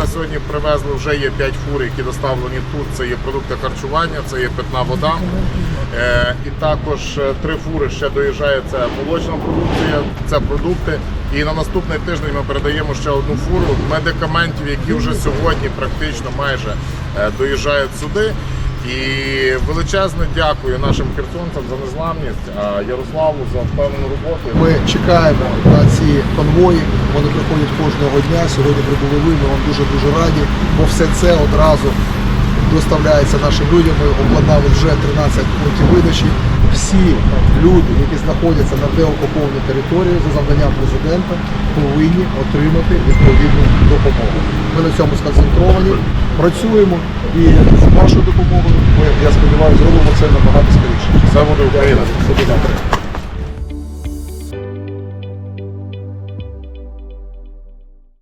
на сьогодні привезли вже є 5 фур, які доставлені тут. Це є продукти харчування, це є питна вода. Е, і також е, три фури ще доїжджає. Це молочна продукція, це продукти. І на наступний тиждень ми передаємо ще одну фуру медикаментів, які вже сьогодні практично майже е, доїжджають сюди. І величезне дякую нашим херсонцям за незламність, а Ярославу за впевнену роботу. Ми чекаємо на ці конвої. Вони приходять кожного дня. Сьогодні прибули ви. Ми вам дуже дуже раді, бо все це одразу доставляється нашим людям. Ми обладнали вже 13 пунктів видачі. Всі люди, які знаходяться на деокупованій території за завданням президента, повинні отримати відповідну допомогу. Ми на цьому сконцентровані, працюємо і з вашою допомогою ми, я сподіваюся, зробимо це набагато скоріше. Саме буде Україна. До завтра.